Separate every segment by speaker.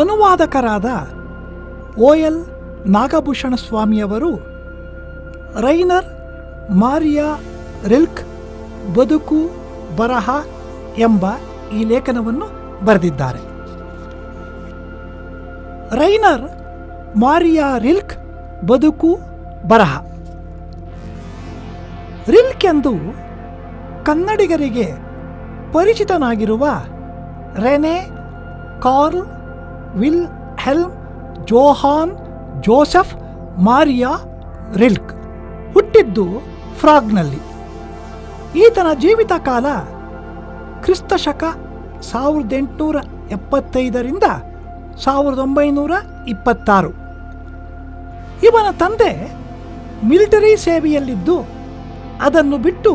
Speaker 1: ಅನುವಾದಕರಾದ O L Nagabhushana ಸ್ವಾಮಿಯವರು ರೈನರ್ Maria ರಿಲ್ಕ್ ಬದುಕು ಬರಹ ಎಂಬ ಈ ಲೇಖನವನ್ನು ಬರೆದಿದ್ದಾರೆ. ರೈನರ್ ಮಾರಿಯಾ ರಿಲ್ಕ್ ಬದುಕು ಬರಹ. ರಿಲ್ಕ್ ಎಂದು ಕನ್ನಡಿಗರಿಗೆ ಪರಿಚಿತನಾಗಿರುವ Rene Karl Wilhelm Johann, Josef, Maria, Rilke ಹುಟ್ಟಿದ್ದು ಫ್ರಾಗ್ನಲ್ಲಿ. ಈತನ ಜೀವಿತ ಕಾಲ ಕ್ರಿಸ್ತ ಶಕ ಸಾವಿರದ ಎಂಟುನೂರ ಎಪ್ಪತ್ತೈದರಿಂದ ಸಾವಿರದ ಒಂಬೈನೂರ ಇಪ್ಪತ್ತಾರು. ಇವನ ತಂದೆ ಮಿಲಿಟರಿ ಸೇವೆಯಲ್ಲಿದ್ದು ಅದನ್ನು ಬಿಟ್ಟು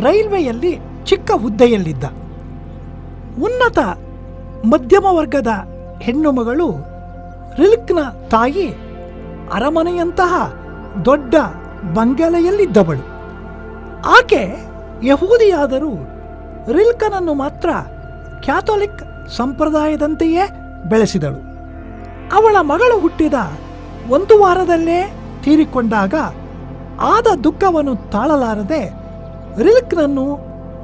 Speaker 1: ರೈಲ್ವೆಯಲ್ಲಿ ಚಿಕ್ಕ ಹುದ್ದೆಯಲ್ಲಿದ್ದ. ಉನ್ನತ ಮಧ್ಯಮ ವರ್ಗದ ಹೆಣ್ಣು ಮಗಳು ರಿಲ್ಕ್ನ ತಾಯಿ ಅರಮನೆಯಂತಹ ದೊಡ್ಡ ಬಂಗಲೆಯಲ್ಲಿದ್ದವಳು. ಆಕೆ ಯಹೂದಿಯಾದರೂ ರಿಲ್ಕನನ್ನು ಮಾತ್ರ ಕ್ಯಾಥೋಲಿಕ್ ಸಂಪ್ರದಾಯದಂತೆಯೇ ಬೆಳೆಸಿದಳು. ಅವಳ ಮಗಳು ಹುಟ್ಟಿದ ಒಂದು ವಾರದಲ್ಲೇ ತೀರಿಕೊಂಡಾಗ ಆದ ದುಃಖವನ್ನು ತಾಳಲಾರದೆ ರಿಲ್ಕ್ನನ್ನು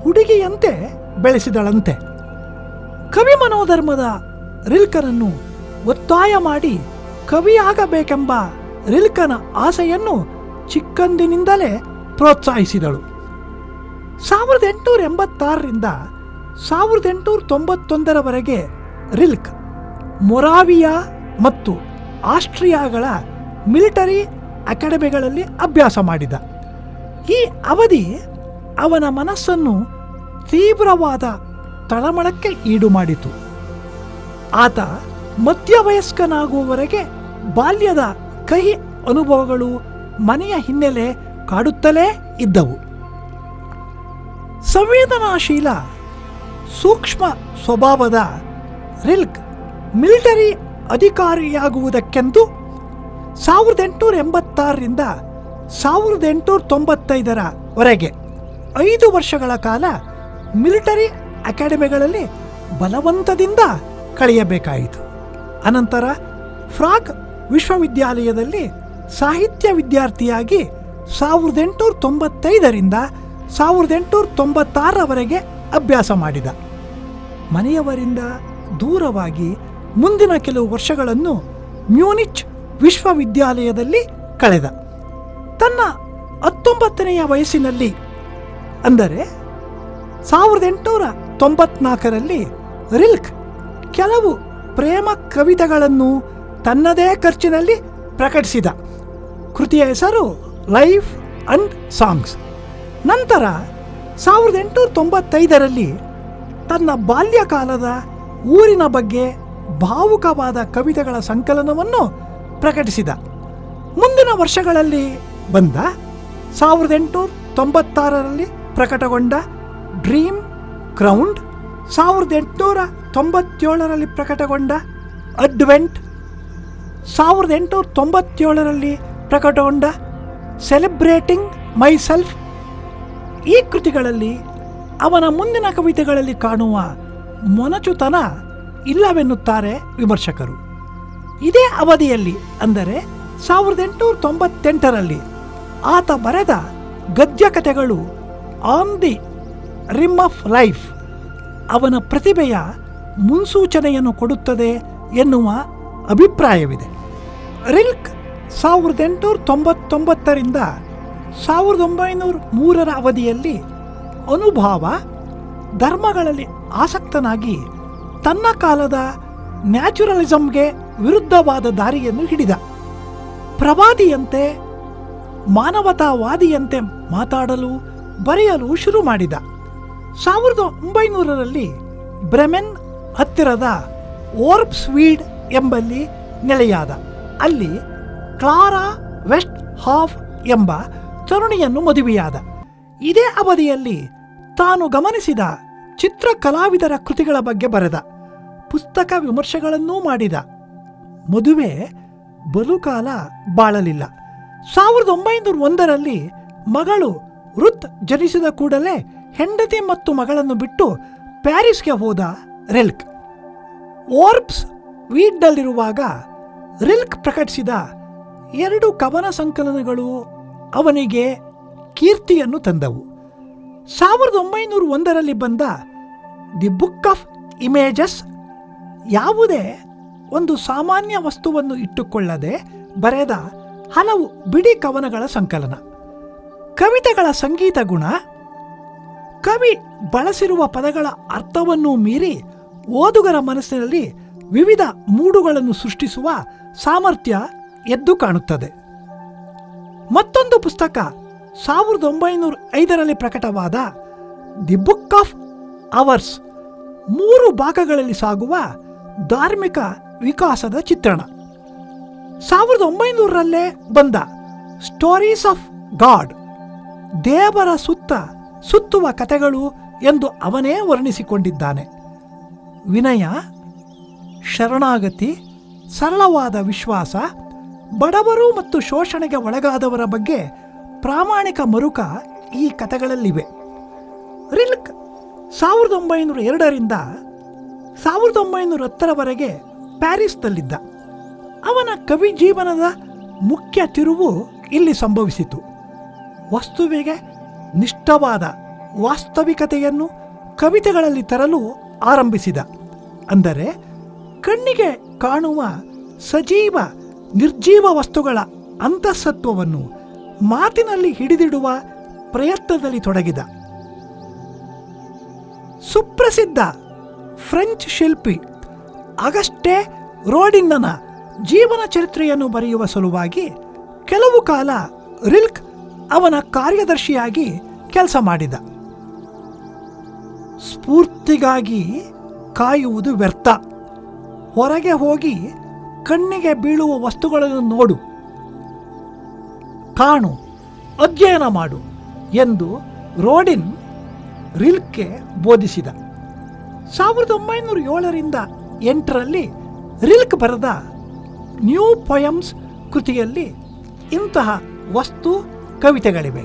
Speaker 1: ಹುಡುಗಿಯಂತೆ ಬೆಳೆಸಿದಳಂತೆ. ಕವಿ ಮನೋಧರ್ಮದ ರಿಲ್ಕನನ್ನು ಒತ್ತಾಯ ಮಾಡಿ ಕವಿಯಾಗಬೇಕೆಂಬ ರಿಲ್ಕನ ಆಸೆಯನ್ನು ಚಿಕ್ಕಂದಿನಿಂದಲೇ ಪ್ರೋತ್ಸಾಹಿಸಿದಳು. ಸಾವಿರದ ಎಂಟುನೂರ ಎಂಬತ್ತಾರರಿಂದ ಸಾವಿರದ ಎಂಟುನೂರ ತೊಂಬತ್ತೊಂದರವರೆಗೆ ರಿಲ್ಕ್ ಮೊರಾವಿಯಾ ಮತ್ತು ಆಸ್ಟ್ರಿಯಾಗಳ ಮಿಲಿಟರಿ ಅಕಾಡೆಮಿಗಳಲ್ಲಿ ಅಭ್ಯಾಸ ಮಾಡಿದ. ಈ ಅವಧಿ ಅವನ ಮನಸ್ಸನ್ನು ತೀವ್ರವಾದ ತಳಮಳಕ್ಕೆ ಈಡು ಮಾಡಿತು. ಆತ ಮಧ್ಯವಯಸ್ಕನಾಗುವವರೆಗೆ ಬಾಲ್ಯದ ಕಹಿ ಅನುಭವಗಳು ಮನೆಯ ಹಿನ್ನೆಲೆ ಕಾಡುತ್ತಲೇ ಇದ್ದವು. ಸಂವೇದನಾಶೀಲ, ಸೂಕ್ಷ್ಮ ಸ್ವಭಾವದ ರಿಲ್ಕ್ ಮಿಲಿಟರಿ ಅಧಿಕಾರಿಯಾಗುವುದಕ್ಕೆಂದು ಸಾವಿರದ ಎಂಟುನೂರ ಎಂಬತ್ತಾರರಿಂದ ಸಾವಿರದ ಎಂಟುನೂರ ತೊಂಬತ್ತೈದರವರೆಗೆ ಐದು ವರ್ಷಗಳ ಕಾಲ ಮಿಲಿಟರಿ ಅಕಾಡೆಮಿಗಳಲ್ಲಿ ಬಲವಂತದಿಂದ ಕಳೆಯಬೇಕಾಯಿತು. ಅನಂತರ ಫ್ರಾಗ್ ವಿಶ್ವವಿದ್ಯಾಲಯದಲ್ಲಿ ಸಾಹಿತ್ಯ ವಿದ್ಯಾರ್ಥಿಯಾಗಿ ಸಾವಿರದ ಎಂಟುನೂರ ತೊಂಬತ್ತೈದರಿಂದ ಸಾವಿರದ ಎಂಟುನೂರ ತೊಂಬತ್ತಾರರವರೆಗೆ ಅಭ್ಯಾಸ ಮಾಡಿದ. ಮನೆಯವರಿಂದ ದೂರವಾಗಿ ಮುಂದಿನ ಕೆಲವು ವರ್ಷಗಳನ್ನು ಮ್ಯೂನಿಚ್ ವಿಶ್ವವಿದ್ಯಾಲಯದಲ್ಲಿ ಕಳೆದ. ತನ್ನ ಹತ್ತೊಂಬತ್ತನೆಯ ವಯಸ್ಸಿನಲ್ಲಿ, ಅಂದರೆ ಸಾವಿರದ ಎಂಟುನೂರ ತೊಂಬತ್ನಾಲ್ಕರಲ್ಲಿ ರಿಲ್ಕ್ ಕೆಲವು ಪ್ರೇಮ ಕವಿತೆಗಳನ್ನು ತನ್ನದೇ ಖರ್ಚಿನಲ್ಲಿ ಪ್ರಕಟಿಸಿದ. ಕೃತಿಯ ಹೆಸರು ಲೈಫ್ ಅಂಡ್ ಸಾಂಗ್ಸ್. ನಂತರ ಸಾವಿರದ ಎಂಟುನೂರ ತೊಂಬತ್ತೈದರಲ್ಲಿ ತನ್ನ ಬಾಲ್ಯಕಾಲದ ಊರಿನ ಬಗ್ಗೆ ಭಾವುಕವಾದ ಕವಿತೆಗಳ ಸಂಕಲನವನ್ನು ಪ್ರಕಟಿಸಿದ. ಮುಂದಿನ ವರ್ಷಗಳಲ್ಲಿ ಬಂದ ಸಾವಿರದ ಎಂಟುನೂರ ತೊಂಬತ್ತಾರರಲ್ಲಿ ಪ್ರಕಟಗೊಂಡ ಡ್ರೀಮ್ ಕ್ರೌಂಡ್ ಸಾವಿರದ ಎಂಟುನೂರ ತೊಂಬತ್ತೇಳರಲ್ಲಿ ಪ್ರಕಟಗೊಂಡ ಅಡ್ವೆಂಟ್, ಸಾವಿರದ ಎಂಟುನೂರ ತೊಂಬತ್ತೇಳರಲ್ಲಿ ಪ್ರಕಟಗೊಂಡ ಸೆಲೆಬ್ರೇಟಿಂಗ್ ಮೈ ಸೆಲ್ಫ್ ಈ ಕೃತಿಗಳಲ್ಲಿ ಅವನ ಮುಂದಿನ ಕವಿತೆಗಳಲ್ಲಿ ಕಾಣುವ ಮೊನಚುತನ ಇಲ್ಲವೆನ್ನುತ್ತಾರೆ ವಿಮರ್ಶಕರು. ಇದೇ ಅವಧಿಯಲ್ಲಿ, ಅಂದರೆ ಸಾವಿರದ ಎಂಟುನೂರ ತೊಂಬತ್ತೆಂಟರಲ್ಲಿ, ಆತ ಬರೆದ ಗದ್ಯ ಕಥೆಗಳು on the rim of life ಅವನ ಪ್ರತಿಭೆಯ ಮುನ್ಸೂಚನೆಯನ್ನು ಕೊಡುತ್ತದೆ ಎನ್ನುವ ಅಭಿಪ್ರಾಯವಿದೆ. ರಿಲ್ಕ್ ಸಾವಿರದ ಎಂಟುನೂರ ತೊಂಬತ್ತೊಂಬತ್ತರಿಂದ ಸಾವಿರದ ಒಂಬೈನೂರ ಮೂರರ ಅವಧಿಯಲ್ಲಿ ಅನುಭಾವ, ಧರ್ಮಗಳಲ್ಲಿ ಆಸಕ್ತನಾಗಿ ತನ್ನ ಕಾಲದ ನ್ಯಾಚುರಲಿಸಂಗೆ ವಿರುದ್ಧವಾದ ದಾರಿಯನ್ನು ಹಿಡಿದ. ಪ್ರವಾದಿಯಂತೆ, ಮಾನವತಾವಾದಿಯಂತೆ ಮಾತಾಡಲು ಬರೆಯಲು ಶುರು ಮಾಡಿದ. ಸಾವಿರದ ಒಂಬೈನೂರರಲ್ಲಿ ಬ್ರೆಮೆನ್ ಹತ್ತಿರದ ಓರ್ಬ್ಸ್ವೀಡ್ ಎಂಬಲ್ಲಿ ನೆಲೆಯಾದ. ಅಲ್ಲಿ ಕ್ಲಾರಾ ವೆಸ್ಟ್ ಹಾಫ್ ಎಂಬ ತರುಣಿಯನ್ನು ಮದುವೆಯಾದ. ಇದೇ ಅವಧಿಯಲ್ಲಿ ತಾನು ಗಮನಿಸಿದ ಚಿತ್ರ ಕಲಾವಿದರ ಕೃತಿಗಳ ಬಗ್ಗೆ ಬರೆದ. ಪುಸ್ತಕ ವಿಮರ್ಶೆಗಳನ್ನೂ ಮಾಡಿದ. ಮದುವೆ ಬಲುಕಾಲ ಬಾಳಲಿಲ್ಲ. ಸಾವಿರದ ಒಂಬೈನೂರ ಒಂದರಲ್ಲಿ ಮಗಳು ರುತ್ ಜನಿಸಿದ ಕೂಡಲೇ ಹೆಂಡತಿ ಮತ್ತು ಮಗಳನ್ನು ಬಿಟ್ಟು ಪ್ಯಾರಿಸ್ಗೆ ಹೋದ ರೆಲ್ಕ್. ಓರ್ಬ್ಸ್ ವೀಡ್ನಲ್ಲಿರುವಾಗ ರಿಲ್ಕ್ ಪ್ರಕಟಿಸಿದ ಎರಡು ಕವನ ಸಂಕಲನಗಳು ಅವನಿಗೆ ಕೀರ್ತಿಯನ್ನು ತಂದವು. ಸಾವಿರದ ಒಂಬೈನೂರ ಒಂದರಲ್ಲಿ ಬಂದ ದಿ ಬುಕ್ ಆಫ್ ಇಮೇಜಸ್ ಯಾವುದೇ ಒಂದು ಸಾಮಾನ್ಯ ವಸ್ತುವನ್ನು ಇಟ್ಟುಕೊಳ್ಳದೆ ಬರೆದ ಹಲವು ಬಿಡಿ ಕವನಗಳ ಸಂಕಲನ. ಕವಿತೆಗಳ ಸಂಗೀತ ಗುಣ, ಕವಿ ಬಳಸಿರುವ ಪದಗಳ ಅರ್ಥವನ್ನು ಮೀರಿ ಓದುಗರ ಮನಸ್ಸಿನಲ್ಲಿ ವಿವಿಧ ಮೂಡುಗಳನ್ನು ಸೃಷ್ಟಿಸುವ ಸಾಮರ್ಥ್ಯ ಎದ್ದು ಕಾಣುತ್ತದೆ. ಮತ್ತೊಂದು ಪುಸ್ತಕ ಸಾವಿರದ ಒಂಬೈನೂರ ಐದರಲ್ಲಿ ಪ್ರಕಟವಾದ ದಿ ಬುಕ್ ಆಫ್ ಅವರ್ಸ್ ಮೂರು ಭಾಗಗಳಲ್ಲಿ ಸಾಗುವ ಧಾರ್ಮಿಕ ವಿಕಾಸದ ಚಿತ್ರಣ. ಸಾವಿರದ ಒಂಬೈನೂರರಲ್ಲೇ ಬಂದ ಸ್ಟೋರೀಸ್ ಆಫ್ ಗಾಡ್, ದೇವರ ಸುತ್ತ ಸುತ್ತುವ ಕಥೆಗಳು ಎಂದು ಅವನೇ ವರ್ಣಿಸಿಕೊಂಡಿದ್ದಾನೆ. ವಿನಯ, ಶರಣಾಗತಿ, ಸರಳವಾದ ವಿಶ್ವಾಸ, ಬಡವರು ಮತ್ತು ಶೋಷಣೆಗೆ ಒಳಗಾದವರ ಬಗ್ಗೆ ಪ್ರಾಮಾಣಿಕ ಮರುಕ ಈ ಕಥೆಗಳಲ್ಲಿವೆ. ರಿಲ್ಕ್ ಸಾವಿರದ ಒಂಬೈನೂರ ಎರಡರಿಂದ ಸಾವಿರದ ಒಂಬೈನೂರ ಹತ್ತರವರೆಗೆ ಪ್ಯಾರಿಸ್ನಲ್ಲಿದ್ದ. ಅವನ ಕವಿ ಜೀವನದ ಮುಖ್ಯ ತಿರುವು ಇಲ್ಲಿ ಸಂಭವಿಸಿತು. ವಸ್ತುವಿಗೆ ನಿಷ್ಠವಾದ ವಾಸ್ತವಿಕತೆಯನ್ನು ಕವಿತೆಗಳಲ್ಲಿ ತರಲು ಆರಂಭಿಸಿದ. ಅಂದರೆ ಕಣ್ಣಿಗೆ ಕಾಣುವ ಸಜೀವ, ನಿರ್ಜೀವ ವಸ್ತುಗಳ ಅಂತಸತ್ವವನ್ನು ಮಾತಿನಲ್ಲಿ ಹಿಡಿದಿಡುವ ಪ್ರಯತ್ನದಲ್ಲಿ ತೊಡಗಿದ. ಸುಪ್ರಸಿದ್ಧ ಫ್ರೆಂಚ್ ಶಿಲ್ಪಿ ಅಗಸ್ಟೆ ರೋಡಿನ್ನನ ಜೀವನ ಚರಿತ್ರೆಯನ್ನು ಬರೆಯುವ ಸಲುವಾಗಿ ಕೆಲವು ಕಾಲ ರಿಲ್ಕ್ ಅವನ ಕಾರ್ಯದರ್ಶಿಯಾಗಿ ಕೆಲಸ ಮಾಡಿದ. ಸ್ಫೂರ್ತಿಗಾಗಿ ಕಾಯುವುದು ವ್ಯರ್ಥ. ಹೊರಗೆ ಹೋಗಿ ಕಣ್ಣಿಗೆ ಬೀಳುವ ವಸ್ತುಗಳನ್ನು ನೋಡು. ಕಾಣು, ಅಧ್ಯಯನ ಮಾಡು ಎಂದು ರೋಡಿನ್ ರಿಲ್ಕೆ ಬೋಧಿಸಿದ. ಸಾವಿರದ ಒಂಬೈನೂರ ಏಳರಿಂದ ಎಂಟರಲ್ಲಿ ರಿಲ್ಕ್ ಬರೆದ ನ್ಯೂ ಪೊಯಮ್ಸ್ ಕೃತಿಯಲ್ಲಿ ಇಂತಹ ವಸ್ತು ಕವಿತೆಗಳಿವೆ.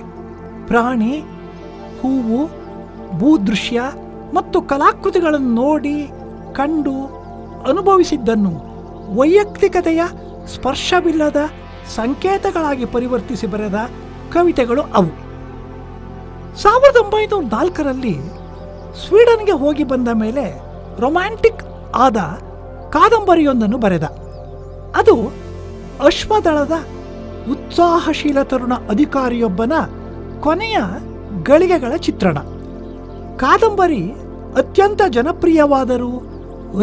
Speaker 1: ಪ್ರಾಣಿ, ಹೂವು, ಭೂದೃಶ್ಯ ಮತ್ತು ಕಲಾಕೃತಿಗಳನ್ನು ನೋಡಿ ಕಂಡು ಅನುಭವಿಸಿದ್ದನ್ನು ವೈಯಕ್ತಿಕತೆಯ ಸ್ಪರ್ಶವಿಲ್ಲದ ಸಂಕೇತಗಳಾಗಿ ಪರಿವರ್ತಿಸಿ ಬರೆದ ಕವಿತೆಗಳು ಅವು. ಸಾವಿರದ ಒಂಬೈನೂರ ನಾಲ್ಕರಲ್ಲಿ ಸ್ವೀಡನ್ಗೆ ಹೋಗಿ ಬಂದ ಮೇಲೆ ರೊಮ್ಯಾಂಟಿಕ್ ಆದ ಕಾದಂಬರಿಯೊಂದನ್ನು ಬರೆದ. ಅದು ಅಶ್ವದಳದ ಉತ್ಸಾಹಶೀಲ ತರುಣ ಅಧಿಕಾರಿಯೊಬ್ಬನ ಕೊನೆಯ ಗಳಿಗೆಗಳ ಚಿತ್ರಣ. ಕಾದಂಬರಿ ಅತ್ಯಂತ ಜನಪ್ರಿಯವಾದರೂ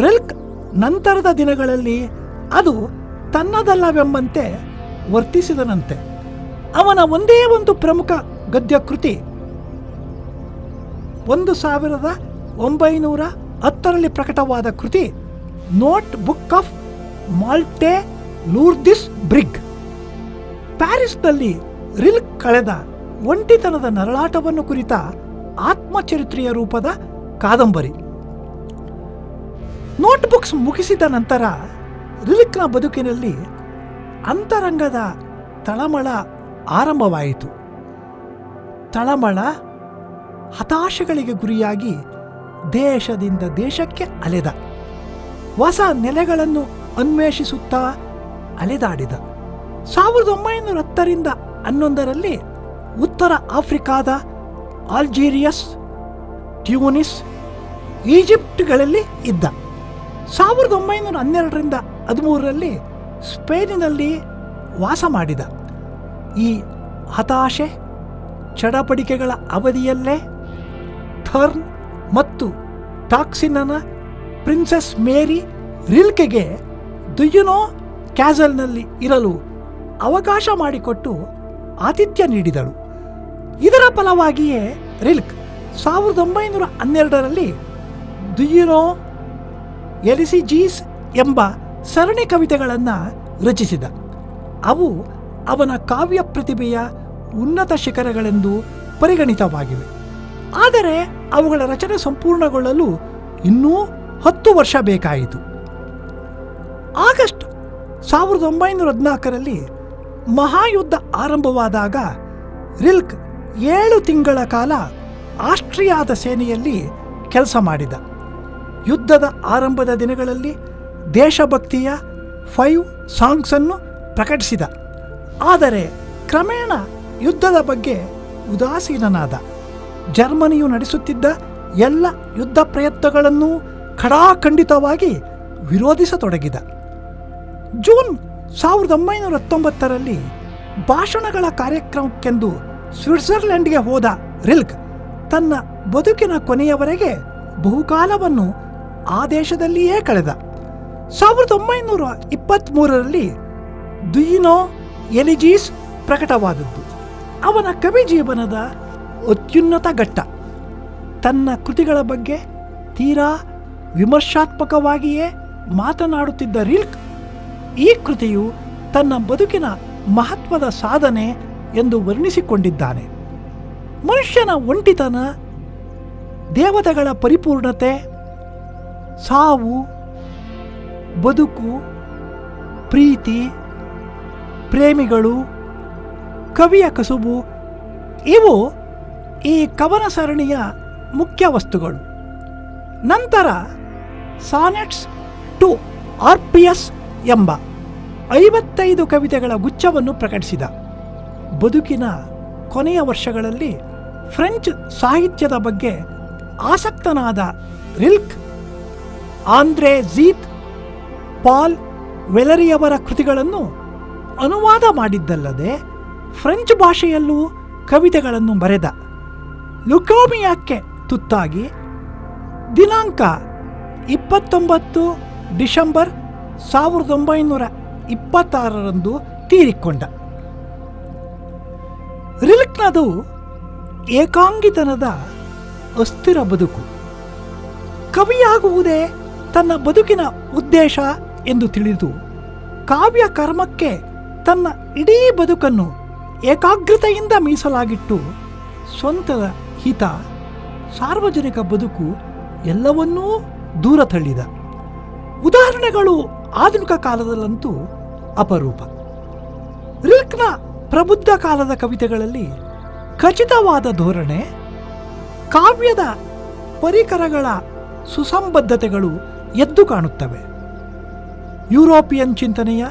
Speaker 1: ರೆಲ್ಕ್ ನಂತರದ ದಿನಗಳಲ್ಲಿ ಅದು ತನ್ನದಲ್ಲವೆಂಬಂತೆ ವರ್ತಿಸಿದನಂತೆ. ಅವನ ಒಂದೇ ಒಂದು ಪ್ರಮುಖ ಗದ್ಯ ಕೃತಿ ಒಂದು ಸಾವಿರದ ಒಂಬೈನೂರ ಹತ್ತರಲ್ಲಿ ಪ್ರಕಟವಾದ ಕೃತಿ notebook of Malte Laurids Brigge. ಪ್ಯಾರಿಸ್ನಲ್ಲಿ ರಿಲ್ಕ್ ಕಳೆದ ಒಂಟಿತನದ ನರಳಾಟವನ್ನು ಕುರಿತ ಆತ್ಮಚರಿತ್ರೆಯ ರೂಪದ ಕಾದಂಬರಿ. ನೋಟ್ಬುಕ್ಸ್ ಮುಗಿಸಿದ ನಂತರ ರಿಲಿಕ್ನ ಬದುಕಿನಲ್ಲಿ ಅಂತರಂಗದ ತಳಮಳ ಆರಂಭವಾಯಿತು. ತಳಮಳ ಹತಾಶೆಗಳಿಗೆ ಗುರಿಯಾಗಿ ದೇಶದಿಂದ ದೇಶಕ್ಕೆ ಅಲೆದ. ಹೊಸ ನೆಲೆಗಳನ್ನು ಅನ್ವೇಷಿಸುತ್ತಾ ಅಲೆದಾಡಿದ. ಸಾವಿರದ ಒಂಬೈನೂರ ಹತ್ತರಿಂದ ಹನ್ನೊಂದರಲ್ಲಿ ಉತ್ತರ ಆಫ್ರಿಕಾದ ಆಲ್ಜೀರಿಯಸ್ ಟ್ಯೂನಿಸ್ ಈಜಿಪ್ಟ್ಗಳಲ್ಲಿ ಇದ್ದ. ಸಾವಿರದ ಒಂಬೈನೂರ ಹನ್ನೆರಡರಿಂದ ಹದಿಮೂರರಲ್ಲಿ ಸ್ಪೇನಿನಲ್ಲಿ ವಾಸ ಮಾಡಿದ. ಈ ಹತಾಶೆ, ಚಡಪಡಿಕೆಗಳ ಅವಧಿಯಲ್ಲೇ ಥರ್ನ್ ಮತ್ತು ಟಾಕ್ಸಿನನ ಪ್ರಿನ್ಸೆಸ್ ಮೇರಿ ರಿಲ್ಕೆಗೆ ದುಯುನೋ ಕ್ಯಾಸಲ್ನಲ್ಲಿ ಇರಲು ಅವಕಾಶ ಮಾಡಿಕೊಟ್ಟು ಆತಿಥ್ಯ ನೀಡಿದಳು. ಇದರ ಫಲವಾಗಿಯೇ ರಿಲ್ಕ್ ಸಾವಿರದ ಒಂಬೈನೂರ ಹನ್ನೆರಡರಲ್ಲಿ ದುಯಿರೋ ಎಲಿಸಿಜೀಸ್ ಎಂಬ ಸರಣಿ ಕವಿತೆಗಳನ್ನು ರಚಿಸಿದ. ಅವು ಅವನ ಕಾವ್ಯ ಪ್ರತಿಭೆಯ ಉನ್ನತ ಶಿಖರಗಳೆಂದು ಪರಿಗಣಿತವಾಗಿವೆ. ಆದರೆ ಅವುಗಳ ರಚನೆ ಸಂಪೂರ್ಣಗೊಳ್ಳಲು ಇನ್ನೂ ಹತ್ತು ವರ್ಷ ಬೇಕಾಯಿತು. ಆಗಸ್ಟ್ ಸಾವಿರದ ಒಂಬೈನೂರ ಹದಿನಾಲ್ಕರಲ್ಲಿ ಮಹಾಯುದ್ಧ ಆರಂಭವಾದಾಗ ರಿಲ್ಕ್ ಏಳು ತಿಂಗಳ ಕಾಲ ಆಸ್ಟ್ರಿಯಾದ ಸೇನೆಯಲ್ಲಿ ಕೆಲಸ ಮಾಡಿದ. ಯುದ್ಧದ ಆರಂಭದ ದಿನಗಳಲ್ಲಿ ದೇಶಭಕ್ತಿಯ ಫೈವ್ ಸಾಂಗ್ಸನ್ನು ಪ್ರಕಟಿಸಿದ. ಆದರೆ ಕ್ರಮೇಣ ಯುದ್ಧದ ಬಗ್ಗೆ ಉದಾಸೀನನಾದ. ಜರ್ಮನಿಯು ನಡೆಸುತ್ತಿದ್ದ ಎಲ್ಲ ಯುದ್ಧ ಪ್ರಯತ್ನಗಳನ್ನು ಖಡಾಖಂಡಿತವಾಗಿ ವಿರೋಧಿಸತೊಡಗಿದ. ಜೂನ್ ಸಾವಿರದ ಒಂಬೈನೂರ ಹತ್ತೊಂಬತ್ತರಲ್ಲಿ ಭಾಷಣಗಳ ಕಾರ್ಯಕ್ರಮಕ್ಕೆಂದು ಸ್ವಿಟ್ಜರ್ಲೆಂಡ್ಗೆ ಹೋದ ರಿಲ್ಕ್ ತನ್ನ ಬದುಕಿನ ಕೊನೆಯವರೆಗೆ ಬಹುಕಾಲವನ್ನು ಆ ದೇಶದಲ್ಲಿಯೇ ಕಳೆದ. ಸಾವಿರದ ಒಂಬೈನೂರ ಇಪ್ಪತ್ತ್ಮೂರರಲ್ಲಿ ದುಯಿನೋ ಎಲಿಜೀಸ್ ಪ್ರಕಟವಾದದ್ದು. ಅವನ ಕವಿ ಜೀವನದ ಅತ್ಯುನ್ನತ ಘಟ್ಟ. ತನ್ನ ಕೃತಿಗಳ ಬಗ್ಗೆ ತೀರಾ ವಿಮರ್ಶಾತ್ಮಕವಾಗಿಯೇ ಮಾತನಾಡುತ್ತಿದ್ದ ರಿಲ್ಕ್ ಈ ಕೃತಿಯು ತನ್ನ ಬದುಕಿನ ಮಹತ್ವದ ಸಾಧನೆ ಎಂದು ವರ್ಣಿಸಿಕೊಂಡಿದ್ದಾನೆ. ಮನುಷ್ಯನ ಒಂಟಿತನ, ದೇವತೆಗಳ ಪರಿಪೂರ್ಣತೆ, ಸಾವು, ಬದುಕು, ಪ್ರೀತಿ, ಪ್ರೇಮಿಗಳು, ಕವಿಯ ಕಸುಬು, ಇವು ಈ ಕವನ ಸರಣಿಯ ಮುಖ್ಯ ವಸ್ತುಗಳು. ನಂತರ ಸಾನೆಟ್ಸ್ ಟು ಆರ್ಪಿಯಸ್ ಎಂಬ ಐವತ್ತೈದು ಕವಿತೆಗಳ ಗುಚ್ಛವನ್ನು ಪ್ರಕಟಿಸಿದ. ಬದುಕಿನ ಕೊನೆಯ ವರ್ಷಗಳಲ್ಲಿ ಫ್ರೆಂಚ್ ಸಾಹಿತ್ಯದ ಬಗ್ಗೆ ಆಸಕ್ತನಾದ ರಿಲ್ಕ್, ಆಂದ್ರೆ ಜೀತ್ ಪಾಲ್ ವೆಲರಿಯವರ ಕೃತಿಗಳನ್ನು ಅನುವಾದ ಮಾಡಿದ್ದಲ್ಲದೆ ಫ್ರೆಂಚ್ ಭಾಷೆಯಲ್ಲೂ ಕವಿತೆಗಳನ್ನು ಬರೆದ. ಲುಕೋಮಿಯಾಕ್ಕೆ ತುತ್ತಾಗಿ ದಿನಾಂಕ ಇಪ್ಪತ್ತೊಂಬತ್ತು ಡಿಸೆಂಬರ್ ಸಾವಿರದ ಒಂಬೈನೂರ ಇಪ್ಪತ್ತಾರರಂದು ತೀರಿಕೊಂಡ. ರಿಲ್ಕ್ನದು ಏಕಾಂಗಿತನದ ಅಸ್ಥಿರ ಬದುಕು. ಕವಿಯಾಗುವುದೇ ತನ್ನ ಬದುಕಿನ ಉದ್ದೇಶ ಎಂದು ತಿಳಿದು ಕಾವ್ಯ ಕರ್ಮಕ್ಕೆ ತನ್ನ ಇಡೀ ಬದುಕನ್ನು ಏಕಾಗ್ರತೆಯಿಂದ ಮೀಸಲಾಗಿಟ್ಟು ಸ್ವಂತದ ಹಿತ, ಸಾರ್ವಜನಿಕ ಬದುಕು ಎಲ್ಲವನ್ನೂ ದೂರ ತಳ್ಳಿದ. ಉದಾಹರಣೆಗಳು ಆಧುನಿಕ ಕಾಲದಲ್ಲಂತೂ ಅಪರೂಪ. ರಿಲ್ಕ್ನ ಪ್ರಬುದ್ಧ ಕಾಲದ ಕವಿತೆಗಳಲ್ಲಿ ಖಚಿತವಾದ ಧೋರಣೆ, ಕಾವ್ಯದ ಪರಿಕರಗಳ ಸುಸಂಬದ್ಧತೆಗಳು ಎದ್ದು ಕಾಣುತ್ತವೆ. ಯುರೋಪಿಯನ್ ಚಿಂತನೆಯ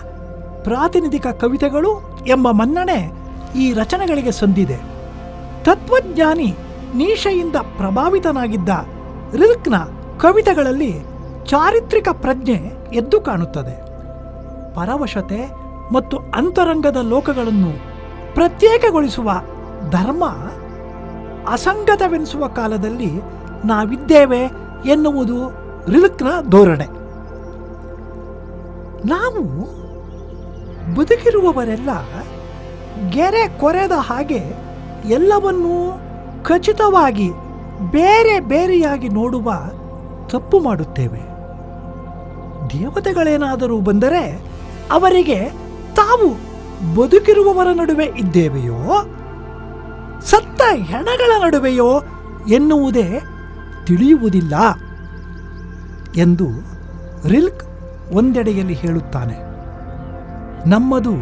Speaker 1: ಪ್ರಾತಿನಿಧಿಕ ಕವಿತೆಗಳು ಎಂಬ ಮನ್ನಣೆ ಈ ರಚನೆಗಳಿಗೆ ಸಂದಿದೆ. ತತ್ವಜ್ಞಾನಿ ನೀಶೆಯಿಂದ ಪ್ರಭಾವಿತನಾಗಿದ್ದ ರಿಲ್ಕ್ನ ಕವಿತೆಗಳಲ್ಲಿ ಚಾರಿತ್ರಿಕ ಪ್ರಜ್ಞೆ ಎದ್ದು ಕಾಣುತ್ತದೆ. ಪರವಶತೆ ಮತ್ತು ಅಂತರಂಗದ ಲೋಕಗಳನ್ನು ಪ್ರತ್ಯೇಕಗೊಳಿಸುವ ಧರ್ಮ ಅಸಂಗತವೆನಿಸುವ ಕಾಲದಲ್ಲಿ ನಾವಿದ್ದೇವೆ ಎನ್ನುವುದು ರಿಲ್ಕ್ನ ಧೋರಣೆ. ನಾವು ಬದುಕಿರುವವರೆಲ್ಲ ಗೆರೆ ಕೊರೆದ ಹಾಗೆ ಎಲ್ಲವನ್ನೂ ಖಚಿತವಾಗಿ ಬೇರೆ ಬೇರೆಯಾಗಿ ನೋಡುವ ತಪ್ಪು ಮಾಡುತ್ತೇವೆ. ದೇವತೆಗಳೇನಾದರೂ ಬಂದರೆ ಅವರಿಗೆ ತಾವು ಬದುಕಿರುವವರ ನಡುವೆ ಇದ್ದೇವೆಯೋ ಸತ್ತ ಹೆಣಗಳ ನಡುವೆಯೋ ಎನ್ನುವುದೇ ತಿಳಿಯುವುದಿಲ್ಲ ಎಂದು ರಿಲ್ಕ್ ಒಂದೆಡೆಯಲ್ಲಿ ಹೇಳುತ್ತಾನೆ. ನಮ್ಮದು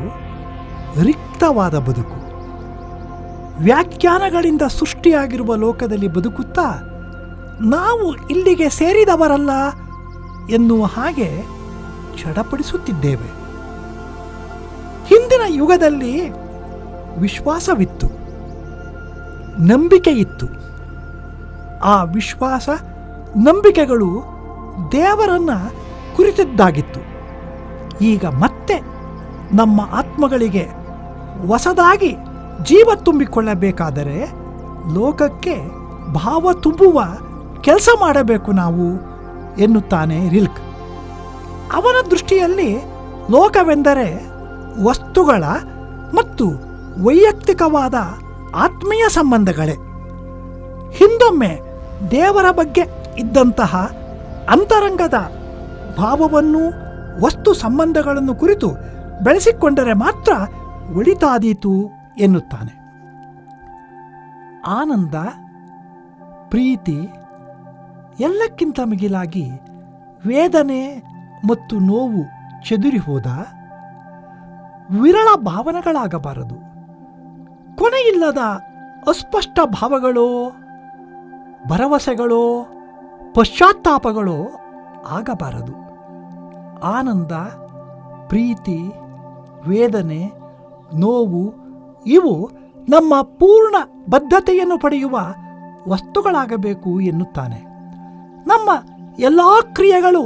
Speaker 1: ರಿಕ್ತವಾದ ಬದುಕು. ವ್ಯಾಖ್ಯಾನಗಳಿಂದ ಸೃಷ್ಟಿಯಾಗಿರುವ ಲೋಕದಲ್ಲಿ ಬದುಕುತ್ತಾ ನಾವು ಇಲ್ಲಿಗೆ ಸೇರಿದವರಲ್ಲ ಎನ್ನುವ ಹಾಗೆ ಚಡಪಡಿಸುತ್ತಿದ್ದೇವೆ. ಹಿಂದಿನ ಯುಗದಲ್ಲಿ ವಿಶ್ವಾಸವಿತ್ತು. ನಂಬಿಕೆ ಇತ್ತು. ಆ ವಿಶ್ವಾಸ ನಂಬಿಕೆಗಳು ದೇವರನ್ನ ಕುರಿತದ್ದಾಗಿತ್ತು. ಈಗ ಮತ್ತೆ ನಮ್ಮ ಆತ್ಮಗಳಿಗೆ ಹೊಸದಾಗಿ ಜೀವ ತುಂಬಿಕೊಳ್ಳಬೇಕಾದರೆ ಲೋಕಕ್ಕೆ ಭಾವ ತುಂಬುವ ಕೆಲಸ ಮಾಡಬೇಕು ನಾವು ಎನ್ನುತ್ತಾನೆ ರಿಲ್ಕ್. ಅವನ ದೃಷ್ಟಿಯಲ್ಲಿ ಲೋಕವೆಂದರೆ ವಸ್ತುಗಳ ಮತ್ತು ವೈಯಕ್ತಿಕವಾದ ಆತ್ಮೀಯ ಸಂಬಂಧಗಳೇ. ಹಿಂದೊಮ್ಮೆ ದೇವರ ಬಗ್ಗೆ ಇದ್ದಂತಹ ಅಂತರಂಗದ ಭಾವವನ್ನು ವಸ್ತು ಸಂಬಂಧಗಳನ್ನು ಕುರಿತು ಬೆಳೆಸಿಕೊಂಡರೆ ಮಾತ್ರ ಒಳಿತಾದೀತು ಎನ್ನುತ್ತಾನೆ. ಆನಂದ, ಪ್ರೀತಿ ಎಲ್ಲಕ್ಕಿಂತ ಮಿಗಿಲಾಗಿ ವೇದನೆ ಮತ್ತು ನೋವು ಚೆದುರಿ ಹೋದ ವಿರಳ ಭಾವನೆಗಳಾಗಬಾರದು. ಕೊನೆಯಿಲ್ಲದ ಅಸ್ಪಷ್ಟ ಭಾವಗಳು, ಭರವಸೆಗಳು, ಪಶ್ಚಾತ್ತಾಪಗಳು ಆಗಬಾರದು. ಆನಂದ, ಪ್ರೀತಿ, ವೇದನೆ, ನೋವು ಇವು ನಮ್ಮ ಪೂರ್ಣ ಬದ್ಧತೆಯನ್ನು ಪಡೆಯುವ ವಸ್ತುಗಳಾಗಬೇಕು ಎನ್ನುತ್ತಾನೆ. ನಮ್ಮ ಎಲ್ಲ ಕ್ರಿಯೆಗಳು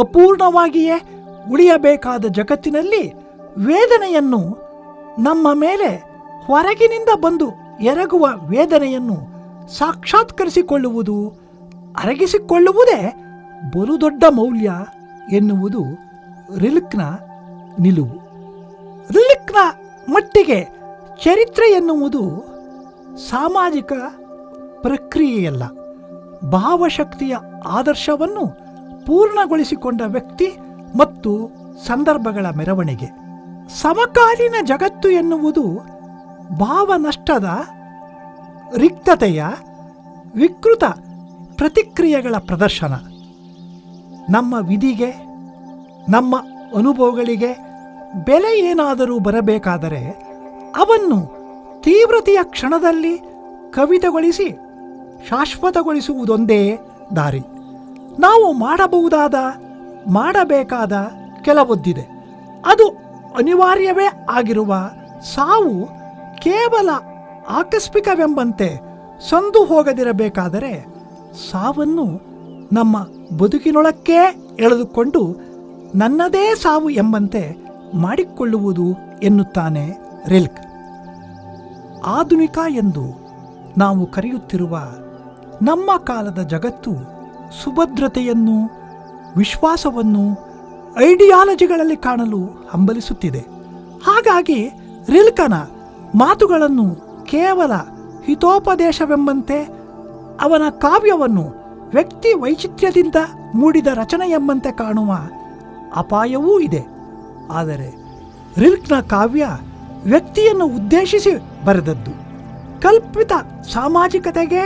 Speaker 1: ಅಪೂರ್ಣವಾಗಿಯೇ ಉಳಿಯಬೇಕಾದ ಜಗತ್ತಿನಲ್ಲಿ ವೇದನೆಯನ್ನು ನಮ್ಮ ಮೇಲೆ ಹೊರಗಿನಿಂದ ಬಂದು ಎರಗುವ ವೇದನೆಯನ್ನು ಸಾಕ್ಷಾತ್ಕರಿಸಿಕೊಳ್ಳುವುದು, ಅರಗಿಸಿಕೊಳ್ಳುವುದೇ ಬಲು ದೊಡ್ಡ ಮೌಲ್ಯ ಎನ್ನುವುದು ರಿಲ್ಕ್ನ ನಿಲುವು. ರಿಲ್ಕ್ನ ಮಟ್ಟಿಗೆ ಚರಿತ್ರೆ ಎನ್ನುವುದು ಸಾಮಾಜಿಕ ಪ್ರಕ್ರಿಯೆಯಲ್ಲ. ಭಾವಶಕ್ತಿಯ ಆದರ್ಶವನ್ನು ಪೂರ್ಣಗೊಳಿಸಿಕೊಂಡ ವ್ಯಕ್ತಿ ಮತ್ತು ಸಂದರ್ಭಗಳ ಮೆರವಣಿಗೆ. ಸಮಕಾಲೀನ ಜಗತ್ತು ಎನ್ನುವುದು ಭಾವನಷ್ಟದ, ರಿಕ್ತತೆಯ, ವಿಕೃತ ಪ್ರತಿಕ್ರಿಯೆಗಳ ಪ್ರದರ್ಶನ. ನಮ್ಮ ವಿಧಿಗೆ, ನಮ್ಮ ಅನುಭವಗಳಿಗೆ ಬೆಲೆ ಏನಾದರೂ ಬರಬೇಕಾದರೆ ಅವನ್ನು ತೀವ್ರತೆಯ ಕ್ಷಣದಲ್ಲಿ ಕವಿತಗೊಳಿಸಿ, ಶಾಶ್ವತಗೊಳಿಸುವುದೊಂದೇ ದಾರಿ. ನಾವು ಮಾಡಬಹುದಾದ, ಮಾಡಬೇಕಾದ ಕೆಲವೊದ್ದಿದೆ. ಅದು ಅನಿವಾರ್ಯವೇ ಆಗಿರುವ ಸಾವು ಕೇವಲ ಆಕಸ್ಮಿಕವೆಂಬಂತೆ ಸಂದು ಹೋಗದಿರಬೇಕಾದರೆ ಸಾವನ್ನು ನಮ್ಮ ಬದುಕಿನೊಳಕ್ಕೇ ಎಳೆದುಕೊಂಡು ನನ್ನದೇ ಸಾವು ಎಂಬಂತೆ ಮಾಡಿಕೊಳ್ಳುವುದು ಎನ್ನುತ್ತಾನೆ ರಿಲ್ಕ್. ಆಧುನಿಕ ಎಂದು ನಾವು ಕರೆಯುತ್ತಿರುವ ನಮ್ಮ ಕಾಲದ ಜಗತ್ತು ಸುಭದ್ರತೆಯನ್ನು, ವಿಶ್ವಾಸವನ್ನು, ಐಡಿಯಾಲಜಿಗಳಲ್ಲಿ ಕಾಣಲು ಹಂಬಲಿಸುತ್ತಿದೆ. ಹಾಗಾಗಿ ರಿಲ್ಕನ ಮಾತುಗಳನ್ನು ಕೇವಲ ಹಿತೋಪದೇಶವೆಂಬಂತೆ ಅವನ ಕಾವ್ಯವನ್ನು ವ್ಯಕ್ತಿ ವೈಚಿತ್ರ್ಯದಿಂದ ಮೂಡಿದ ರಚನೆ ಎಂಬಂತೆ ಕಾಣುವ ಅಪಾಯವೂ ಇದೆ. ಆದರೆ ರಿಲ್ಕ್ನ ಕಾವ್ಯ ವ್ಯಕ್ತಿಯನ್ನು ಉದ್ದೇಶಿಸಿ ಬರೆದದ್ದು ಕಲ್ಪಿತ ಸಾಮಾಜಿಕತೆಗೆ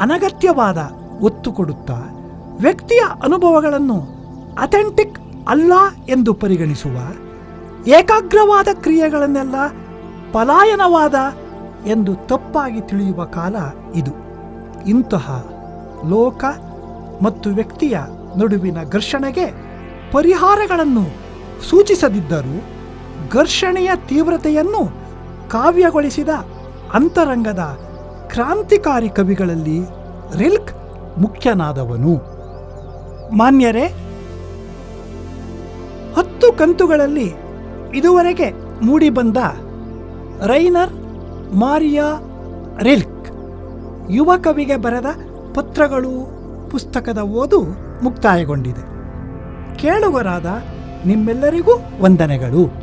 Speaker 1: ಅನಗತ್ಯವಾದ ಒತ್ತು ಕೊಡುತ್ತಾ ವ್ಯಕ್ತಿಯ ಅನುಭವಗಳನ್ನು ಅಥೆಂಟಿಕ್ ಅಲ್ಲ ಎಂದು ಪರಿಗಣಿಸುವ ಏಕಾಗ್ರವಾದ ಕ್ರಿಯೆಗಳನ್ನೆಲ್ಲ ಪಲಾಯನವಾದ ಎಂದು ತಪ್ಪಾಗಿ ತಿಳಿಯುವ ಕಾಲ ಇದು. ಇಂತಹ ಲೋಕ ಮತ್ತು ವ್ಯಕ್ತಿಯ ನಡುವಿನ ಘರ್ಷಣೆಗೆ ಪರಿಹಾರಗಳನ್ನು ಸೂಚಿಸದಿದ್ದರೂ ಘರ್ಷಣೆಯ ತೀವ್ರತೆಯನ್ನು ಕಾವ್ಯಗೊಳಿಸಿದ ಅಂತರಂಗದ ಕ್ರಾಂತಿಕಾರಿ ಕವಿಗಳಲ್ಲಿ ರಿಲ್ಕ್ ಮುಖ್ಯನಾದವನು. ಮಾನ್ಯರೇ, ಹತ್ತು ಕಂತುಗಳಲ್ಲಿ ಇದುವರೆಗೆ ಮೂಡಿಬಂದ ರೈನರ್ ಮಾರಿಯಾ ರಿಲ್ಕ್. ಯುವ ಕವಿಗೆ ಬರೆದ ಪತ್ರಗಳು ಪುಸ್ತಕದ ಓದು ಮುಕ್ತಾಯಗೊಂಡಿದೆ. ಕೇಳುಗರಾದ ನಿಮ್ಮೆಲ್ಲರಿಗೂ ವಂದನೆಗಳು.